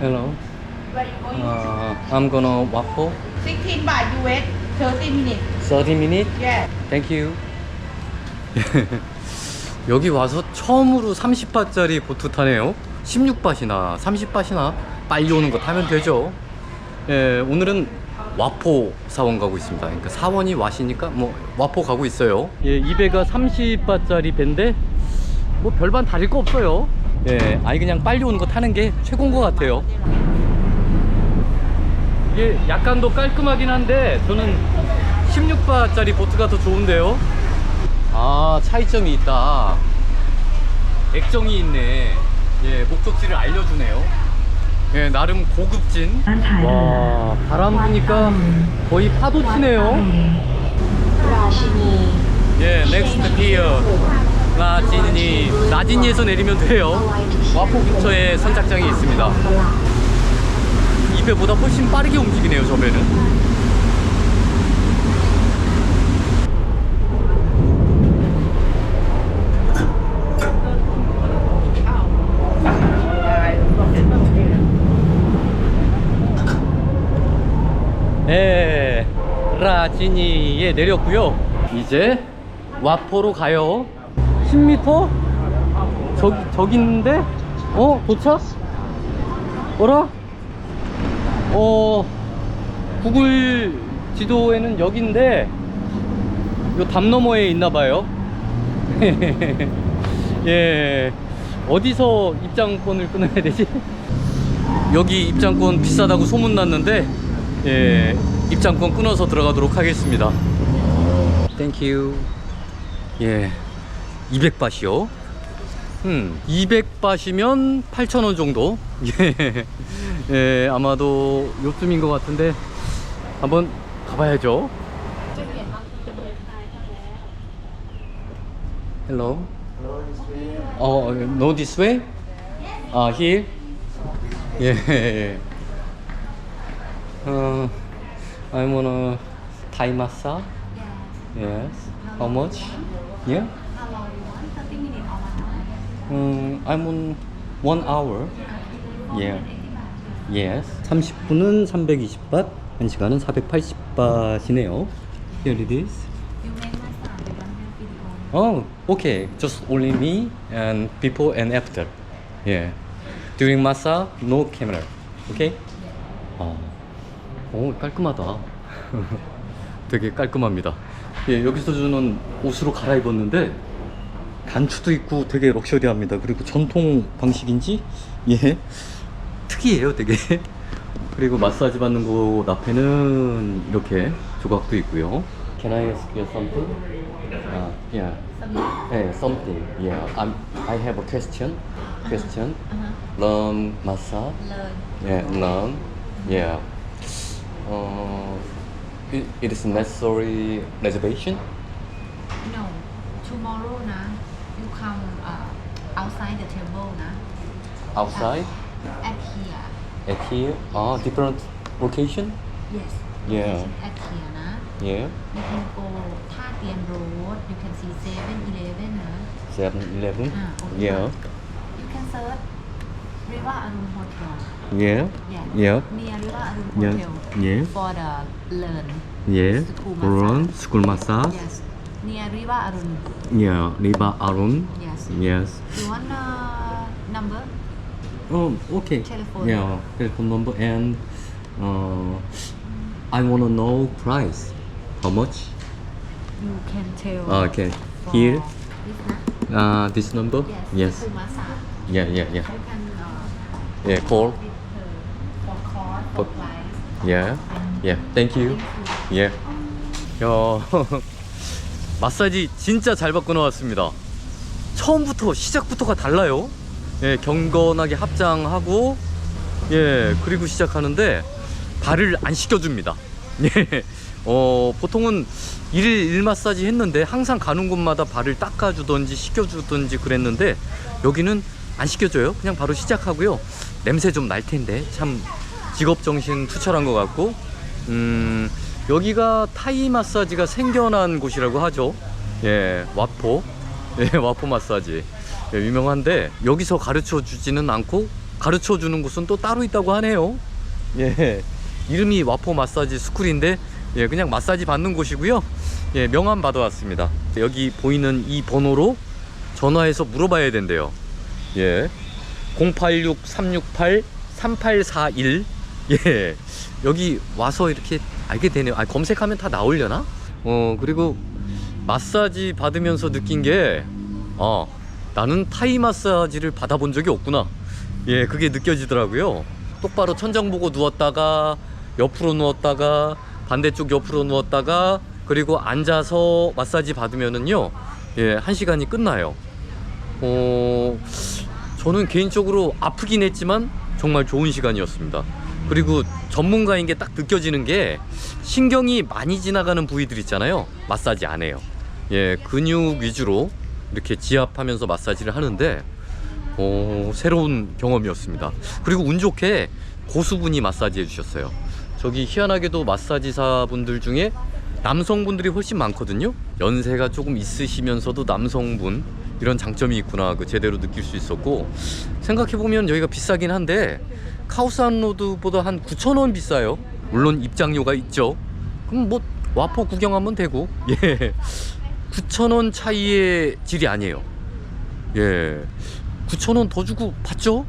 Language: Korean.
Hello. Where you going? Uh, I'm gonna waffle. 16 baht US, 30 minutes. 30 minutes. Yeah. Thank you. 여기 와서 처음으로 30바트짜리 보트 타네요. 16바트나 30바트나 빨리 오는 거 타면 되죠. 예, 오늘은 와포 사원 가고 있습니다. 그러니까 사원이 와시니까 뭐 와포 가고 있어요. 예, 이 배가 30바트짜리 배인데 뭐 별반 다를 거 없어요. 예, 아니 그냥 빨리 오는 거 타는 게 최고인 것 같아요. 이게 약간 더 깔끔하긴 한데 저는 16바짜리 보트가 더 좋은데요. 아 차이점이 있다. 액정이 있네. 예 목적지를 알려주네요. 예 나름 고급진. 와 바람 부니까 거의 파도 치네요. 예 넥스트 피어 라지니 라지니에서 내리면 돼요. 와포 근처에 선착장이 있습니다. 이 배보다 훨씬 빠르게 움직이네요 저 배는. 네, 라지니에 내렸고요. 이제 와포로 가요. 10m? 저기 저기 있는데? 어 도착? 어라? 어 구글 지도에는 여기인데 요 담 너머에 있나봐요. 예 어디서 입장권을 끊어야 되지? 여기 입장권 비싸다고 소문 났는데 예 입장권 끊어서 들어가도록 하겠습니다. 땡큐. 예 200바시요. 음 200바시면 8,000원 정도. 예. 예 아마도 요쯤인 것 같은데 한번 가봐야죠. Hello. Oh, no this way? Ah, here? Yeah. Uh, I want a Thai massage. Yes. How much? Yeah. How long you want? 30 minutes Um, I'm on one hour. Yeah. Yes. 30분은 320밭, 1시간은 480밭이네요. Here it is. Oh, okay. Just only me and before and after. Yeah. During massage, no camera. Okay? 아, 오 깔끔하다. 되게 깔끔합니다. 예, 여기서 주는 옷으로 갈아입었는데 단추도 있고 되게 럭셔리합니다. 그리고 전통 방식인지 예 특이해요, 되게. 그리고 마사지 받는 곳 앞에는 이렇게 조각도 있고요. Can I ask you something? 아, yeah. Yeah, something. Yeah, I'm, I have a question. Question. Learn massage. Learn. Yeah, learn. Yeah. Uh, it, it is necessary reservation. No. Tomorrow na, you come uh, outside the table na. Outside At here. at here. Ah, different location. Yes. Yeah. At here na. Yeah. You can go Tha Tien Road. You can see 7-Eleven na. Seven Eleven. Ah. Yeah. You can search River Arun Hotel. Yeah. Yeah. Yeah. Near River Arun Yeah. Hotel. Yeah. For the learn. Yeah. School Run massage. school massage. Yes. Near River Arun. Yeah. Riva Arun. Yes. Yes. You want a number? Oh, okay. Telephone. Yeah, telephone number and uh, I wanna know price. How much? You can tell. Okay. Here. This. Uh, this number? Yes. Yes. Yeah, yeah, yeah. You can uh, Yeah, call. for cost, for price. Yeah. Yeah. Thank you. Yeah. 야, 마사지 진짜 잘 받고 나왔습니다. 처음부터 시작부터가 달라요. 예, 경건하게 합장하고 예, 그리고 시작하는데 발을 안 씻겨줍니다. 예, 어, 보통은 일일 일 마사지 했는데 항상 가는 곳마다 발을 닦아주던지 씻겨주던지 그랬는데 여기는 안 씻겨줘요. 그냥 바로 시작하고요. 냄새 좀 날 텐데 참 직업 정신 투철한 것 같고 음, 여기가 타이 마사지가 생겨난 곳이라고 하죠. 예, 와포. 예, 와포 마사지. 예, 유명한데 여기서 가르쳐 주지는 않고 가르쳐 주는 곳은 또 따로 있다고 하네요. 예. 이름이 와포 마사지 스쿨인데 예, 그냥 마사지 받는 곳이고요. 예, 명함 받아왔습니다. 여기 보이는 이 번호로 전화해서 물어봐야 된대요. 예. 086-368-3841. 예. 여기 와서 이렇게 알게 되네요. 아, 검색하면 다 나오려나? 어, 그리고 마사지 받으면서 느낀 게, 어, 나는 타이 마사지를 받아본 적이 없구나. 예, 그게 느껴지더라고요. 똑바로 천장 보고 누웠다가, 옆으로 누웠다가, 반대쪽 옆으로 누웠다가, 그리고 앉아서 마사지 받으면은요, 예, 한 시간이 끝나요. 어, 저는 개인적으로 아프긴 했지만 정말 좋은 시간이었습니다. 그리고 전문가인 게 딱 느껴지는 게 신경이 많이 지나가는 부위들 있잖아요. 마사지 안 해요. 예, 근육 위주로 이렇게 지압하면서 마사지를 하는데 어, 새로운 경험이었습니다. 그리고 운 좋게 고수분이 마사지 해주셨어요. 저기 희한하게도 마사지사 분들 중에 남성분들이 훨씬 많거든요. 연세가 조금 있으시면서도 남성분 이런 장점이 있구나 그 제대로 느낄 수 있었고 생각해 보면 여기가 비싸긴 한데 카우산 로드보다 한 9천 원 비싸요. 물론 입장료가 있죠. 그럼 뭐 와포 구경하면 되고 예 9천 원 차이의 질이 아니에요. 예 9천 원더 주고 봤죠?